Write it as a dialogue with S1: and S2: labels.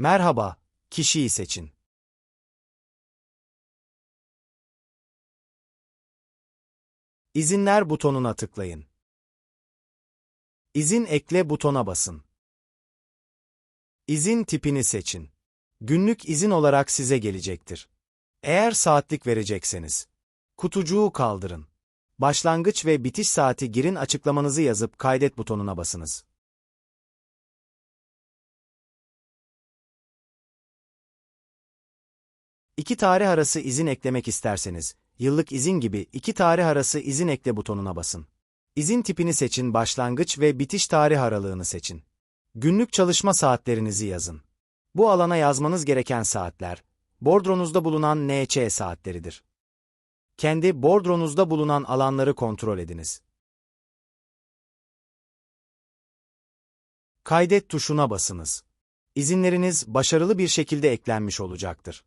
S1: Merhaba, kişiyi seçin. İzinler butonuna tıklayın. İzin ekle butona basın. İzin tipini seçin. Günlük izin olarak size gelecektir. Eğer saatlik verecekseniz, kutucuğu kaldırın. Başlangıç ve bitiş saati girin açıklamanızı yazıp kaydet butonuna basınız. İki tarih arası izin eklemek isterseniz, yıllık izin gibi iki tarih arası izin ekle butonuna basın. İzin tipini seçin, başlangıç ve bitiş tarih aralığını seçin. Günlük çalışma saatlerinizi yazın. Bu alana yazmanız gereken saatler, bordronuzda bulunan NC saatleridir. Kendi bordronuzda bulunan alanları kontrol ediniz. Kaydet tuşuna basınız. İzinleriniz başarılı bir şekilde eklenmiş olacaktır.